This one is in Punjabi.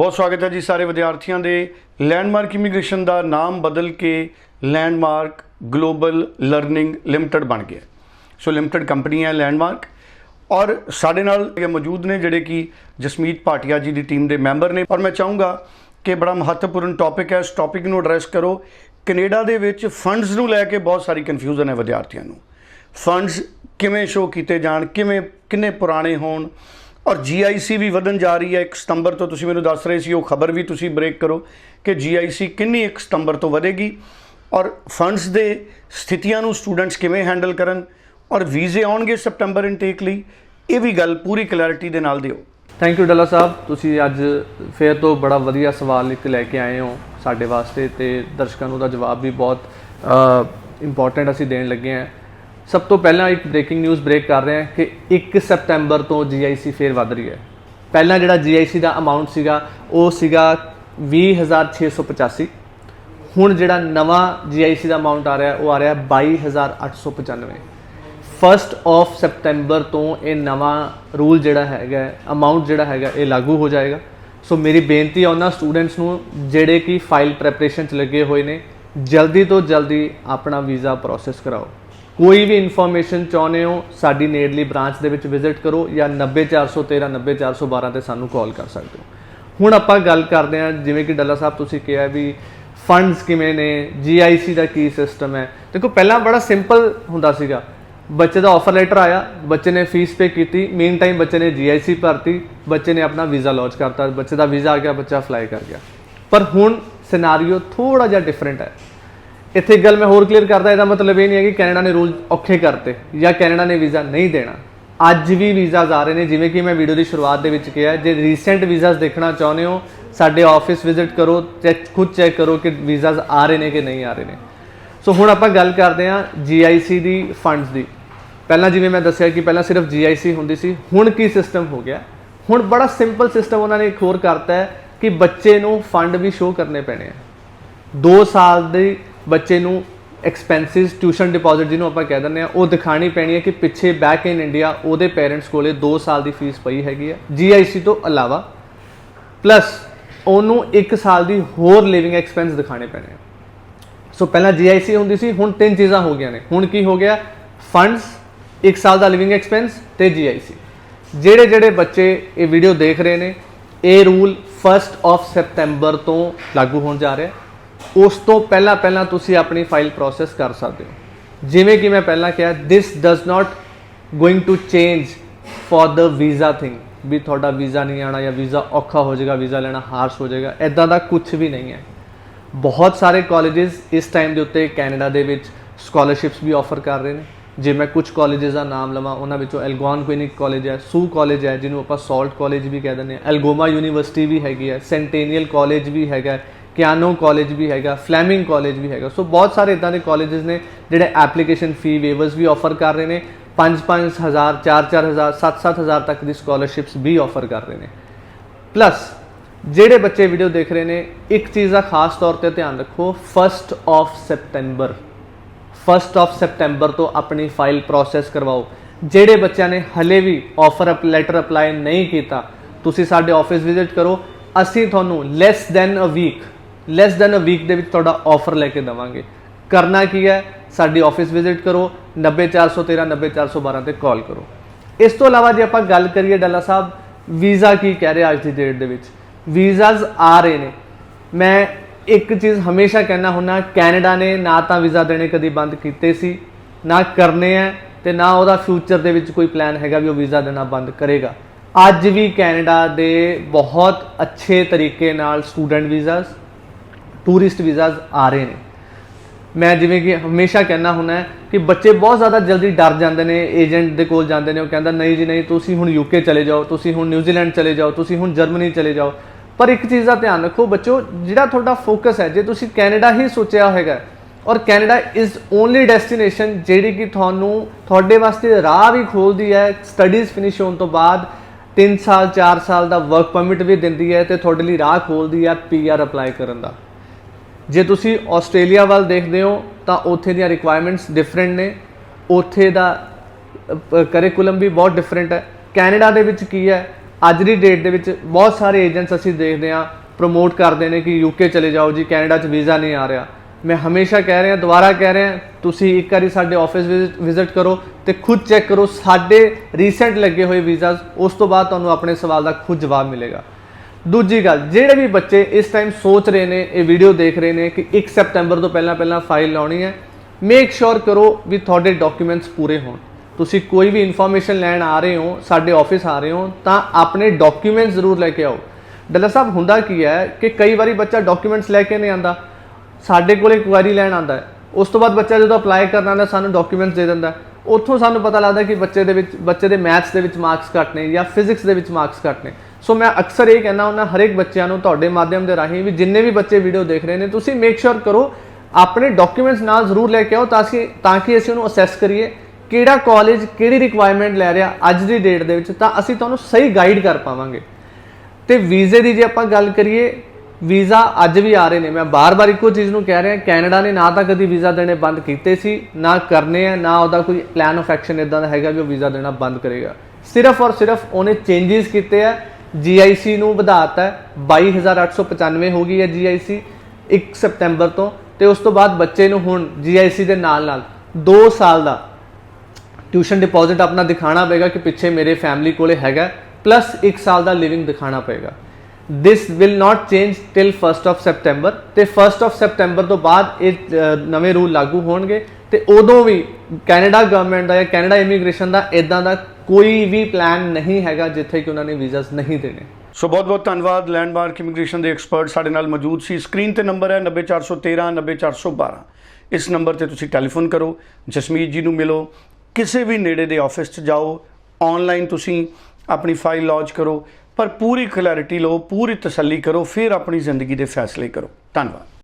ਬਹੁਤ ਸਵਾਗਤ ਹੈ ਜੀ ਸਾਰੇ ਵਿਦਿਆਰਥੀਆਂ ਦੇ। ਲੈਂਡਮਾਰਕ ਇਮੀਗ੍ਰੇਸ਼ਨ ਦਾ ਨਾਮ ਬਦਲ ਕੇ ਲੈਂਡਮਾਰਕ ਗਲੋਬਲ ਲਰਨਿੰਗ ਲਿਮਟਿਡ ਬਣ ਗਿਆ। ਸੋ ਲਿਮਟਿਡ ਕੰਪਨੀ ਹੈ ਲੈਂਡਮਾਰਕ ਔਰ ਸਾਡੇ ਨਾਲ ਇਹ ਮੌਜੂਦ ਨੇ ਜਿਹੜੇ ਕਿ ਜਸਮੀਤ ਭਾਟੀਆ ਜੀ ਦੀ ਟੀਮ ਦੇ ਮੈਂਬਰ ਨੇ। ਔਰ ਮੈਂ ਚਾਹੂੰਗਾ ਕਿ ਬੜਾ ਮਹੱਤਵਪੂਰਨ ਟੌਪਿਕ ਹੈ। ਇਸ ਟੌਪਿਕ ਨੂੰ ਐਡਰੈਸ ਕਰੋ। ਕੈਨੇਡਾ ਦੇ ਵਿੱਚ ਫੰਡਸ ਨੂੰ ਲੈ ਕੇ ਬਹੁਤ ਸਾਰੀ ਕਨਫਿਊਜ਼ਨ ਹੈ ਵਿਦਿਆਰਥੀਆਂ ਨੂੰ। ਫੰਡਸ ਕਿਵੇਂ ਸ਼ੋ ਕੀਤੇ ਜਾਣ, ਕਿਵੇਂ, ਕਿੰਨੇ ਪੁਰਾਣੇ ਹੋਣ ਔਰ GIC ਵੀ ਵਧਣ ਜਾ ਰਹੀ ਹੈ। 1 ਸਤੰਬਰ ਤੋਂ ਤੁਸੀਂ ਮੈਨੂੰ ਦੱਸ ਰਹੇ ਸੀ, ਉਹ ਖਬਰ ਵੀ ਤੁਸੀਂ ਬ੍ਰੇਕ ਕਰੋ ਕਿ GIC ਕਿੰਨੀ 1 ਸਤੰਬਰ ਤੋਂ ਵਧੇਗੀ ਔਰ ਫੰਡਸ ਦੇ ਸਥਿਤੀਆਂ ਨੂੰ ਸਟੂਡੈਂਟਸ ਕਿਵੇਂ ਹੈਂਡਲ ਕਰਨ ਔਰ ਵੀਜ਼ੇ ਆਉਣਗੇ ਸਪਟੈਂਬਰ ਇਨਟੇਕ ਲਈ, ਇਹ ਵੀ ਗੱਲ ਪੂਰੀ ਕਲੈਰਿਟੀ ਦੇ ਨਾਲ ਦਿਓ। Thank you Dalla Sahib. ਤੁਸੀਂ ਅੱਜ ਫੇਰ ਤੋਂ ਬੜਾ ਵਧੀਆ ਸਵਾਲ ਇੱਕ ਲੈ ਕੇ ਆਏ ਹੋ ਸਾਡੇ ਵਾਸਤੇ ਤੇ ਦਰਸ਼ਕਾਂ ਨੂੰ ਦਾ ਜਵਾਬ ਵੀ ਬਹੁਤ ਇੰਪੋਰਟੈਂਟ ਅਸੀਂ ਦੇਣ ਲੱਗੇ ਹਾਂ। ਸਭ ਤੋਂ ਪਹਿਲਾਂ ਇੱਕ ਬ੍ਰੇਕਿੰਗ ਨਿਊਜ਼ ਬ੍ਰੇਕ ਕਰ ਰਹੇ ਹਾਂ ਕਿ 1 ਸਤੰਬਰ ਤੋਂ GIC ਫੇਰ ਵੱਧ ਰਹੀ ਹੈ। ਪਹਿਲਾਂ ਜਿਹੜਾ GIC ਦਾ ਅਮਾਉਂਟ ਸੀਗਾ, ਉਹ ਸੀਗਾ 20685 ਹੁਣ ਜਿਹੜਾ ਨਵਾਂ GIC ਦਾ ਅਮਾਉਂਟ ਆ ਰਿਹਾ, ਉਹ ਆ ਰਿਹਾ 22895 ਫਸਟ ਆਫ ਸੈਪਟੈਂਬਰ ਤੋਂ ਇਹ ਨਵਾਂ ਰੂਲ ਜਿਹੜਾ ਹੈਗਾ ਅਮਾਉਂਟ ਜਿਹੜਾ ਹੈਗਾ, ਇਹ ਲਾਗੂ ਹੋ ਜਾਏਗਾ। ਸੋ ਮੇਰੀ ਬੇਨਤੀ ਹੈ ਉਹਨਾਂ ਸਟੂਡੈਂਟਸ ਨੂੰ, ਜਿਹੜੇ ਕਿ ਫਾਈਲ ਪ੍ਰੈਪਰੇਸ਼ਨ ਚ ਲੱਗੇ ਹੋਏ ਨੇ, ਜਲਦੀ ਤੋਂ ਜਲਦੀ ਆਪਣਾ ਵੀਜ਼ਾ ਪ੍ਰੋਸੈਸ ਕਰਾਓ। ਕੋਈ ਵੀ ਇਨਫੋਰਮੇਸ਼ਨ ਚਾਹੁੰਦੇ ਹੋ, ਸਾਡੀ ਨੇੜਲੀ ਬ੍ਰਾਂਚ ਦੇ ਵਿੱਚ ਵਿਜ਼ਿਟ ਕਰੋ ਜਾਂ 90413 90412 ਤੇ ਸਾਨੂੰ ਕਾਲ ਕਰ ਸਕਦੇ ਹੋ। ਹੁਣ ਆਪਾਂ ਗੱਲ ਕਰਦੇ ਹਾਂ, ਜਿਵੇਂ ਕਿ ਡੱਲਾ ਸਾਹਿਬ ਤੁਸੀਂ ਕਿਹਾ ਵੀ ਫੰਡਸ ਕਿਵੇਂ ਨੇ GIC ਦਾ ਕੀ ਸਿਸਟਮ ਹੈ। ਦੇਖੋ, ਪਹਿਲਾਂ ਬੜਾ ਸਿੰਪਲ ਹੁੰਦਾ ਸੀਗਾ। ਬੱਚੇ ਦਾ ਆਫਰ ਲੈਟਰ ਆਇਆ, ਬੱਚੇ ਨੇ ਫੀਸ ਪੇ ਕੀਤੀ ਮੇਨ ਟਾਈਮ ਬੱਚੇ ਨੇ GIC ਭਰਤੀ, ਬੱਚੇ ਨੇ ਆਪਣਾ ਵੀਜ਼ਾ ਲਾਂਚ ਕਰਤਾ, ਬੱਚੇ ਦਾ ਵੀਜ਼ਾ ਆ ਗਿਆ, ਬੱਚਾ ਫਲਾਈ ਕਰ ਗਿਆ। ਪਰ ਹੁਣ ਸਿਨਾਰੀਓ ਥੋੜਾ ਜਿਹਾ ਡਿਫਰੈਂਟ ਹੈ। ਇੱਥੇ ਇੱਕ ਗੱਲ ਮੈਂ ਹੋਰ ਕਲੀਅਰ ਕਰਦਾ, ਇਹਦਾ ਮਤਲਬ ਇਹ ਨਹੀਂ ਹੈ ਕਿ ਕੈਨੇਡਾ ਨੇ ਰੂਲ ਔਖੇ ਕਰਤੇ ਜਾਂ ਕੈਨੇਡਾ ਨੇ ਵੀਜ਼ਾ ਨਹੀਂ ਦੇਣਾ। ਅੱਜ ਵੀ ਵੀਜ਼ਾਸ ਆ ਰਹੇ ਨੇ, ਜਿਵੇਂ ਕਿ ਮੈਂ ਵੀਡੀਓ ਦੀ ਸ਼ੁਰੂਆਤ ਦੇ ਵਿੱਚ ਕਿਹਾ, ਜੇ ਰੀਸੈਂਟ ਵੀਜ਼ਾਸ ਦੇਖਣਾ ਚਾਹੁੰਦੇ ਹੋ, ਸਾਡੇ ਆਫਿਸ ਵਿਜ਼ਿਟ ਕਰੋ ਚੈੱਕ ਖੁਦ ਚੈੱਕ ਕਰੋ ਕਿ ਵੀਜ਼ਾਸ ਆ ਰਹੇ ਨੇ ਕਿ ਨਹੀਂ ਆ ਰਹੇ ਨੇ। ਸੋ ਹੁਣ ਆਪਾਂ ਗੱਲ ਕਰਦੇ ਹਾਂ GIC ਦੀ ਫੰਡਸ ਦੀ। ਪਹਿਲਾਂ ਜਿਵੇਂ ਮੈਂ ਦੱਸਿਆ ਕਿ ਪਹਿਲਾਂ ਸਿਰਫ GIC ਹੁੰਦੀ ਸੀ, ਹੁਣ ਕੀ ਸਿਸਟਮ ਹੋ ਗਿਆ? ਹੁਣ ਬੜਾ ਸਿੰਪਲ ਸਿਸਟਮ ਉਹਨਾਂ ਨੇ ਇੱਕ ਹੋਰ ਕਰਤਾ ਹੈ ਕਿ ਬੱਚੇ ਨੂੰ ਫੰਡ ਵੀ ਸ਼ੋ ਕਰਨੇ ਪੈਣੇ ਆ। 2 ਸਾਲ ਦੇ ਬੱਚੇ ਨੂੰ ਐਕਸਪੈਂਸਿਸ ਟਿਊਸ਼ਨ ਡਿਪੋਜ਼ਿਟ ਜਿਹਨੂੰ ਆਪਾਂ ਕਹਿ ਦਿੰਦੇ ਆ ਉਹ ਦਿਖਾਣੀ ਪੈਣੀ ਹੈ ਕਿ ਪਿੱਛੇ ਬੈਕ ਇਨ ਇੰਡੀਆ ਉਹਦੇ ਪੇਰੈਂਟਸ ਕੋਲੇ 2 ਸਾਲ ਦੀ ਫੀਸ ਪਈ ਹੈਗੀ ਹੈ GIC ਤੋਂ ਇਲਾਵਾ। ਪਲੱਸ ਉਹਨੂੰ 1 ਸਾਲ ਦੀ ਹੋਰ ਲਿਵਿੰਗ ਐਕਸਪੈਂਸ ਦਿਖਾਣੇ ਪੈਣੇ ਆ। ਸੋ ਪਹਿਲਾਂ GIC ਹੁੰਦੀ ਸੀ, ਹੁਣ ਤਿੰਨ ਚੀਜ਼ਾਂ ਹੋ ਗਈਆਂ ਨੇ। ਹੁਣ ਕੀ ਹੋ ਗਿਆ? ਫੰਡਸ 1 ਸਾਲ ਦਾ ਲਿਵਿੰਗ ਐਕਸਪੈਂਸ ਤੇ GIC ਜਿਹੜੇ ਜਿਹੜੇ ਬੱਚੇ ਇਹ ਵੀਡੀਓ ਦੇਖ ਰਹੇ ਨੇ, ਇਹ ਰੂਲ 1st ਆਫ ਸੈਪਟੈਂਬਰ ਤੋਂ ਲਾਗੂ ਹੋਣ ਜਾ ਰਿਹਾ। ਹੈ ਉਸ ਤੋਂ ਪਹਿਲਾਂ ਪਹਿਲਾਂ ਤੁਸੀਂ ਆਪਣੀ ਫਾਈਲ ਪ੍ਰੋਸੈਸ ਕਰ ਸਕਦੇ ਹੋ। ਜਿਵੇਂ ਕਿ ਮੈਂ ਪਹਿਲਾਂ ਕਿਹਾ, this does not going to change for the visa thing ਵੀ ਤੁਹਾਡਾ ਵੀਜ਼ਾ ਨਹੀਂ ਆਣਾ ਜਾਂ ਵੀਜ਼ਾ ਔਖਾ ਹੋ ਜਾਏਗਾ ਵੀਜ਼ਾ ਲੈਣਾ ਹਾਰਸ਼ ਹੋ ਜਾਏਗਾ ਐਦਾਂ ਦਾ ਕੁਝ ਵੀ ਨਹੀਂ ਹੈ। ਬਹੁਤ ਸਾਰੇ ਕਾਲਜਸ ਇਸ ਟਾਈਮ ਦੇ ਉੱਤੇ ਕੈਨੇਡਾ ਦੇ ਵਿੱਚ ਸਕਾਲਰਸ਼ਿਪਸ ਵੀ ਆਫਰ ਕਰ ਰਹੇ ਨੇ। ਜੇ ਮੈਂ ਕੁਝ ਕਾਲਜਸ ਦਾ ਨਾਮ ਲਵਾਂ, ਉਹਨਾਂ ਵਿੱਚੋਂ ਐਲਗੋਨ ਕੁਇਨਿਕ ਕਾਲਜ ਹੈ ਸੂ ਕਾਲਜ ਹੈ, ਜਿਹਨੂੰ ਆਪਾਂ ਸਾਲਟ ਕਾਲਜ ਵੀ ਕਹਿ ਦਿੰਦੇ ਹਾਂ। ਐਲਗੋਮਾ ਯੂਨੀਵਰਸਿਟੀ ਵੀ ਹੈਗੀ ਹੈ ਸੈਂਟੇਨੀਅਲ ਕਾਲਜ ਵੀ ਹੈਗਾ ਕਿਆਨੋ ਕਾਲਜ ਵੀ ਹੈਗਾ ਫਲੈਮਿੰਗ ਕਾਲਜ ਵੀ ਹੈਗਾ। ਸੋ ਬਹੁਤ ਸਾਰੇ ਇਦਾਂ ਦੇ ਕਾਲਜਸ ਨੇ ਜਿਹੜੇ ਐਪਲੀਕੇਸ਼ਨ ਫੀ ਵੇਵਰਸ ਵੀ ਆਫਰ ਕਰ ਰਹੇ ਨੇ। 5-5000 4-4000 7-7000 ਤੱਕ ਦੀ ਸਕਾਲਰਸ਼ਿਪਸ ਵੀ ਆਫਰ ਕਰ ਰਹੇ ਨੇ। ਪਲੱਸ ਜਿਹੜੇ ਬੱਚੇ ਵੀਡੀਓ ਦੇਖ ਰਹੇ ਨੇ, ਇੱਕ ਚੀਜ਼ ਦਾ ਖਾਸ ਤੌਰ ਤੇ ਧਿਆਨ ਰੱਖੋ 1st of September 1st of September ਤੋਂ ਆਪਣੀ ਫਾਈਲ ਪ੍ਰੋਸੈਸ ਕਰਵਾਓ। ਜਿਹੜੇ ਬੱਚਿਆਂ ਨੇ ਹਲੇ ਵੀ ਆਫਰ ਅਪ ਲੈਟਰ ਅਪਲਾਈ ਨਹੀਂ ਕੀਤਾ, ਤੁਸੀਂ ਸਾਡੇ ਆਫਿਸ ਵਿਜ਼ਿਟ ਕਰੋ। ਅਸੀਂ ਤੁਹਾਨੂੰ less than a week less than a week ਦੇ ਵਿੱਚ ਤੁਹਾਡਾ ਆਫਰ ਲੈ ਕੇ ਦਵਾਂਗੇ। ਕਰਨਾ ਕੀ ਹੈ? ਸਾਡੀ ਆਫਿਸ ਵਿਜ਼ਿਟ ਕਰੋ 90413 90412 ਤੇ ਕਾਲ ਕਰੋ। ਇਸ ਤੋਂ ਇਲਾਵਾ ਜੇ ਆਪਾਂ ਗੱਲ ਕਰੀਏ ਡੱਲਾ ਸਾਹਿਬ, ਵੀਜ਼ਾ ਕੀ ਕਹਿ ਰਿਹਾ ਅੱਜ ਦੀ ਡੇਟ ਦੇ ਵਿੱਚ? ਵੀਜ਼ਾਸ ਆ ਰਹੇ ਨੇ। ਮੈਂ ਇੱਕ ਚੀਜ਼ ਹਮੇਸ਼ਾ ਕਹਿਣਾ ਹੁੰਨਾ ਕੈਨੇਡਾ ਨੇ ਨਾ ਤਾਂ ਵੀਜ਼ਾ ਦੇਣੇ ਕਦੀ ਬੰਦ ਕੀਤੇ ਸੀ, ਨਾ ਕਰਨੇ ਆ ਤੇ ਨਾ ਉਹਦਾ ਫਿਊਚਰ ਦੇ ਵਿੱਚ ਕੋਈ ਪਲਾਨ ਹੈਗਾ ਵੀ ਉਹ ਵੀਜ਼ਾ ਦੇਣਾ ਬੰਦ ਕਰੇਗਾ। ਅੱਜ ਵੀ ਕੈਨੇਡਾ ਦੇ ਬਹੁਤ ਅੱਛੇ ਤਰੀਕੇ ਨਾਲ ਸਟੂਡੈਂਟ ਵੀਜ਼ਾਸ ਟੂਰਿਸਟ ਵੀਜ਼ਾਸ ਆ ਰਹੇ ਨੇ। ਮੈਂ ਜਿਵੇਂ ਕਿ ਹਮੇਸ਼ਾ ਕਹਿਣਾ ਹੁੰਦਾ ਕਿ ਬੱਚੇ ਬਹੁਤ ਜ਼ਿਆਦਾ ਜਲਦੀ ਡਰ ਜਾਂਦੇ ਨੇ, ਏਜੰਟ ਦੇ ਕੋਲ ਜਾਂਦੇ ਨੇ, ਉਹ ਕਹਿੰਦਾ, ਨਹੀਂ ਜੀ, ਨਹੀਂ, ਤੁਸੀਂ ਹੁਣ ਯੂਕੇ ਚਲੇ ਜਾਓ, ਤੁਸੀਂ ਹੁਣ ਨਿਊਜ਼ੀਲੈਂਡ ਚਲੇ ਜਾਓ, ਤੁਸੀਂ ਹੁਣ ਜਰਮਨੀ ਚਲੇ ਜਾਓ। ਪਰ ਇੱਕ ਚੀਜ਼ ਦਾ ਧਿਆਨ ਰੱਖੋ ਬੱਚੋ, ਜਿਹੜਾ ਤੁਹਾਡਾ ਫੋਕਸ ਹੈ, ਜੇ ਤੁਸੀਂ ਕੈਨੇਡਾ ਹੀ ਸੋਚਿਆ ਹੋਵੇਗਾ ਔਰ ਕੈਨੇਡਾ ਇਜ਼ ਓਨਲੀ ਡੈਸਟੀਨੇਸ਼ਨ ਜਿਹੜੀ ਕਿ ਤੁਹਾਨੂੰ ਤੁਹਾਡੇ ਵਾਸਤੇ ਰਾਹ ਵੀ ਖੋਲਦੀ ਹੈ ਸਟੱਡੀਜ਼ ਫਿਨਿਸ਼ ਹੋਣ ਤੋਂ ਬਾਅਦ 3 ਸਾਲ 4 ਸਾਲ ਦਾ ਵਰਕ ਪਰਮਿਟ ਵੀ ਦਿੰਦੀ ਹੈ ਤੇ ਤੁਹਾਡੇ ਲਈ ਰਾਹ ਖੋਲਦੀ ਹੈ ਪੀਆਰ ਅਪਲਾਈ ਕਰਨ ਦਾ। ਜੇ ਤੁਸੀਂ ਆਸਟ੍ਰੇਲੀਆ ਵੱਲ ਦੇਖਦੇ ਹੋ, ਤਾਂ ਉੱਥੇ ਦੀਆਂ ਰਿਕੁਆਇਰਮੈਂਟਸ ਡਿਫਰੈਂਟ ਨੇ। ਉੱਥੇ ਦਾ ਕਰਿਕੂਲਮ ਵੀ ਬਹੁਤ ਡਿਫਰੈਂਟ ਹੈ। ਕੈਨੇਡਾ ਦੇ ਵਿੱਚ ਕੀ ਹੈ? ਅੱਜ ਦੀ ਡੇਟ ਦੇ ਵਿੱਚ ਬਹੁਤ ਸਾਰੇ ਏਜੰਟਸ ਅਸੀਂ ਦੇਖਦੇ ਹਾਂ ਪ੍ਰਮੋਟ ਕਰਦੇ ਨੇ ਕਿ ਯੂਕੇ ਚਲੇ ਜਾਓ ਜੀ, ਕੈਨੇਡਾ 'ਚ ਵੀਜ਼ਾ ਨਹੀਂ ਆ ਰਿਹਾ। ਮੈਂ ਹਮੇਸ਼ਾ ਕਹਿ ਰਿਹਾ, ਦੁਬਾਰਾ ਕਹਿ ਰਿਹਾ, ਤੁਸੀਂ ਇੱਕ ਵਾਰੀ ਸਾਡੇ ਆਫਿਸ ਵਿਜ਼ਿਟ ਕਰੋ ਤੇ ਖੁਦ ਚੈੱਕ ਕਰੋ, ਸਾਡੇ ਰੀਸੈਂਟ ਲੱਗੇ ਹੋਏ ਵੀਜ਼ਾਸ ਉਸ ਤੋਂ ਬਾਅਦ ਤੁਹਾਨੂੰ ਆਪਣੇ ਸਵਾਲ ਦਾ ਖੁਦ ਜਵਾਬ ਮਿਲੇਗਾ। ਦੂਜੀ ਗੱਲ, ਜਿਹੜੇ ਵੀ ਬੱਚੇ ਇਸ ਟਾਈਮ ਸੋਚ ਰਹੇ ਨੇ, ਇਹ ਵੀਡੀਓ ਦੇਖ ਰਹੇ ਨੇ ਕਿ 1 ਸਪਟੈਂਬਰ ਤੋਂ ਪਹਿਲਾਂ ਪਹਿਲਾਂ ਫਾਈਲ ਲਾਉਣੀ ਹੈ ਮੇਕ ਸ਼ੋਰ ਕਰੋ ਵੀ ਤੁਹਾਡੇ ਡਾਕੂਮੈਂਟਸ ਪੂਰੇ ਹੋਣ। ਤੁਸੀਂ ਕੋਈ ਵੀ ਇਨਫੋਰਮੇਸ਼ਨ ਲੈਣ ਆ ਰਹੇ ਹੋ, ਸਾਡੇ ਆਫਿਸ ਆ ਰਹੇ ਹੋ, ਤਾਂ ਆਪਣੇ ਡਾਕੂਮੈਂਟਸ ਜ਼ਰੂਰ ਲੈ ਕੇ ਆਓ। ਡੱਲਾ ਸਾਹਿਬ, ਹੁੰਦਾ ਕੀ ਹੈ ਕਿ ਕਈ ਵਾਰੀ ਬੱਚਾ ਡਾਕੂਮੈਂਟਸ ਲੈ ਕੇ ਨਹੀਂ ਆਂਦਾ, ਸਾਡੇ ਕੋਲ ਇਨਕੁਆਇਰੀ ਲੈਣ ਆਂਦਾ ਹੈ, ਉਸ ਤੋਂ ਬਾਅਦ ਬੱਚਾ ਜਦੋਂ ਅਪਲਾਈ ਕਰਨ ਆਉਂਦਾ ਸਾਨੂੰ ਡਾਕੂਮੈਂਟਸ ਦੇ ਦਿੰਦਾ ਉੱਥੋਂ ਸਾਨੂੰ ਪਤਾ ਲੱਗਦਾ ਕਿ ਬੱਚੇ ਦੇ ਵਿੱਚ, ਬੱਚੇ ਦੇ ਮੈਥਸ ਦੇ ਵਿੱਚ ਮਾਰਕਸ ਘੱਟ ਨੇ ਜਾਂ ਫਿਜ਼ਿਕਸ ਦੇ ਵਿੱਚ ਮਾਰਕਸ ਘੱਟ ਨੇ। ਸੋ ਮੈਂ ਅਕਸਰ ਇਹ ਕਹਿਣਾ ਹੁੰਦਾ, ਹਰੇਕ ਬੱਚਿਆਂ ਨੂੰ ਤੁਹਾਡੇ ਮਾਧਿਅਮ ਦੇ ਰਾਹੀਂ ਵੀ ਜਿੰਨੇ ਵੀ ਬੱਚੇ ਵੀਡੀਓ ਦੇਖ ਰਹੇ ਨੇ, ਤੁਸੀਂ ਮੇਕ ਸ਼ੋਰ ਕਰੋ, ਆਪਣੇ ਡਾਕੂਮੈਂਟਸ ਨਾਲ ਜ਼ਰੂਰ ਲੈ ਕੇ ਆਓ ਤਾਂ ਕਿ ਤਾਂ ਕਿ ਅਸੀਂ ਉਹਨੂੰ ਅਸੈਸ ਕਰੀਏ ਕਿਹੜਾ ਕਾਲਜ ਕਿਹੜੀ ਰਿਕੁਆਇਰਮੈਂਟ ਲੈ ਰਿਹਾ ਅੱਜ ਦੀ ਡੇਟ ਦੇ ਵਿੱਚ, ਤਾਂ ਅਸੀਂ ਤੁਹਾਨੂੰ ਸਹੀ ਗਾਈਡ ਕਰ ਪਾਵਾਂਗੇ। ਤੇ ਵੀਜ਼ੇ ਦੀ ਜੇ ਆਪਾਂ ਗੱਲ ਕਰੀਏ, ਵੀਜ਼ਾ ਅੱਜ ਵੀ ਆ ਰਹੇ ਨੇ। ਮੈਂ ਬਾਰ-ਬਾਰ ਇੱਕੋ ਚੀਜ਼ ਨੂੰ ਕਹਿ ਰਿਹਾ, ਕੈਨੇਡਾ ਨੇ ਨਾ ਤਾਂ ਕਦੀ ਵੀਜ਼ਾ ਦੇਣੇ ਬੰਦ ਕੀਤੇ ਸੀ, ਨਾ ਕਰਨੇ ਆ, ਨਾ ਉਹਦਾ ਕੋਈ ਪਲਾਨ ਆਫ ਐਕਸ਼ਨ ਇਦਾਂ ਦਾ ਹੈਗਾ ਕਿ ਉਹ ਵੀਜ਼ਾ ਦੇਣਾ ਬੰਦ ਕਰੇਗਾ। ਸਿਰਫ ਔਰ ਸਿਰਫ ਉਹਨੇ ਚੇਂਜਸ ਕੀਤੇ ਆ GIC ਨੂੰ ਵਧਾਤਾ ਹੈ। 22895 ਹੋ ਗਈ ਹੈ GIC 1 ਸਪਟੈਂਬਰ ਤੋਂ। ਤੇ ਉਸ ਤੋਂ ਬਾਅਦ ਬੱਚੇ ਨੂੰ ਹੁਣ GIC ਦੇ ਨਾਲ ਨਾਲ 2 ਸਾਲ ਦਾ ਟਿਊਸ਼ਨ ਡਿਪੋਜ਼ਿਟ ਆਪਣਾ ਦਿਖਾਣਾ ਪਏਗਾ ਕਿ ਪਿੱਛੇ ਮੇਰੇ ਫੈਮਿਲੀ ਕੋਲੇ ਹੈਗਾ। ਪਲੱਸ 1 ਸਾਲ ਦਾ ਲਿਵਿੰਗ ਦਿਖਾਣਾ ਪਏਗਾ। This will not change till 1st of September ਤੇ 1st of September ਤੋਂ ਬਾਅਦ ਇਹ ਨਵੇਂ ਰੂਲ ਲਾਗੂ ਹੋਣਗੇ। ਤੇ ਉਦੋਂ ਵੀ ਕੈਨੇਡਾ ਗਵਰਨਮੈਂਟ ਦਾ ਜਾਂ ਕੈਨੇਡਾ ਇਮੀਗ੍ਰੇਸ਼ਨ ਦਾ ਇਦਾਂ ਦਾ ਕੋਈ ਵੀ ਪਲਾਨ ਨਹੀਂ ਹੈਗਾ ਜਿੱਥੇ ਕਿ ਉਹਨਾਂ ਨੇ ਵੀਜ਼ਾਸ ਨਹੀਂ ਦੇਣੇ। ਸੋ ਬਹੁਤ ਬਹੁਤ ਧੰਨਵਾਦ ਲੈਂਡਮਾਰਕ ਇਮੀਗ੍ਰੇਸ਼ਨ ਦੇ ਐਕਸਪਰਟ ਸਾਡੇ ਨਾਲ ਮੌਜੂਦ ਸੀ। ਸਕਰੀਨ ਤੇ ਨੰਬਰ ਹੈ 90413 90412 ਇਸ ਨੰਬਰ ਤੇ ਤੁਸੀਂ ਟੈਲੀਫੋਨ ਕਰੋ। ਜਸਮੀਤ ਜੀ ਨੂੰ ਮਿਲੋ। ਕਿਸੇ ਵੀ ਨੇੜੇ ਦੇ ਆਫਿਸ 'ਚ ਜਾਓ। ਆਨਲਾਈਨ ਤੁਸੀਂ ਆਪਣੀ ਫਾਈਲ ਲੌਂਚ ਕਰੋ। ਪਰ ਪੂਰੀ ਕਲੈਰਿਟੀ ਲਓ, ਪੂਰੀ ਤਸੱਲੀ ਕਰੋ, ਫਿਰ ਆਪਣੀ ਜ਼ਿੰਦਗੀ ਦੇ ਫੈਸਲੇ ਕਰੋ। ਧੰਨਵਾਦ।